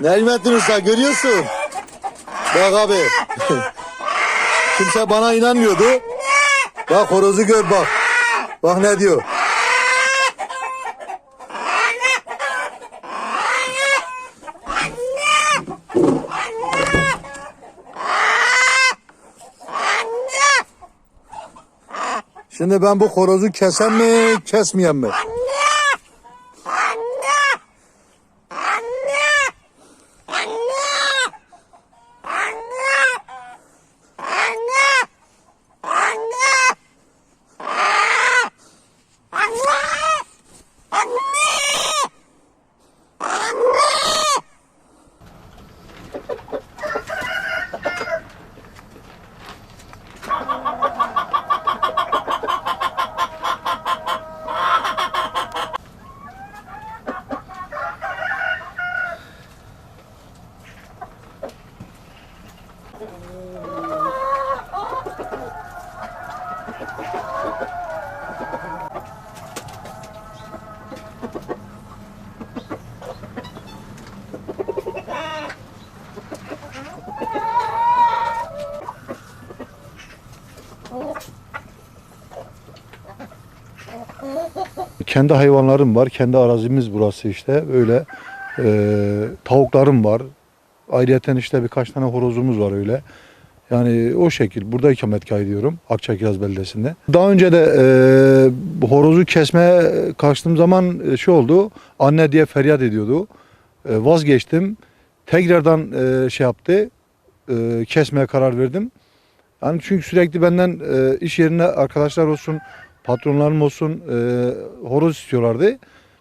Necmettin Usta görüyorsun. Bak abi. Kimse bana inanmıyordu. Bak horozu gör bak. Bak ne diyor. Şimdi ben bu horozu kesem mi, kesmeyen mi? Kendi hayvanlarım var. Kendi arazimiz burası işte. Öyle e, tavuklarım var. Ayrıyeten işte birkaç tane horozumuz var öyle. Yani o şekil. Burada ikametgah ediyorum. Akçakiraz beldesinde. Daha önce de e, horozu kesmeye kalktığım zaman e, şey oldu. Anne diye feryat ediyordu. E, vazgeçtim. Tekrardan e, şey yaptı. E, kesmeye karar verdim. Yani çünkü sürekli benden e, iş yerine arkadaşlar olsun, patronlarım olsun e, horoz istiyorlardı.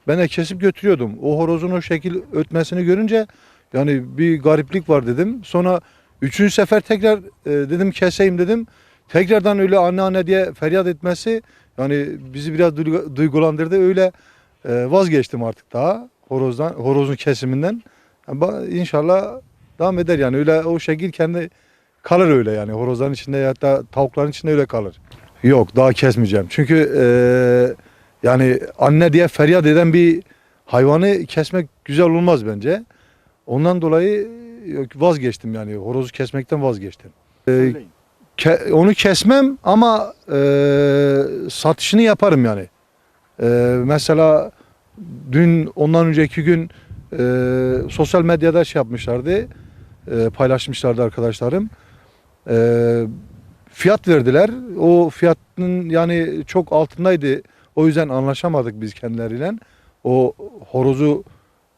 Ben de kesip götürüyordum. O horozun o şekil ötmesini görünce yani bir gariplik var dedim. Sonra üçüncü sefer tekrar e, dedim keseyim dedim. Tekrardan öyle anne anne diye feryat etmesi yani bizi biraz duygu- duygulandırdı. Öyle e, vazgeçtim artık daha horozdan, horozun kesiminden. Yani İnşallah devam eder yani öyle o şekil kendi kalır öyle yani horozların içinde ya da tavukların içinde öyle kalır. Yok daha kesmeyeceğim. Çünkü e, yani anne diye feryat eden bir hayvanı kesmek güzel olmaz bence. Ondan dolayı yok, vazgeçtim yani horozu kesmekten vazgeçtim. E, ke- onu kesmem ama e, satışını yaparım yani. E, mesela dün ondan önceki gün e, sosyal medyada şey yapmışlardı, e, paylaşmışlardı arkadaşlarım. E, fiyat verdiler. O fiyatın yani çok altındaydı. O yüzden anlaşamadık biz kendileriyle. O horozu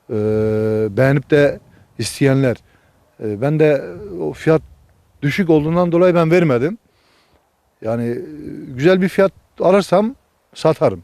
e, beğenip de isteyenler. E, ben de o fiyat düşük olduğundan dolayı ben vermedim. Yani e, güzel bir fiyat alırsam satarım.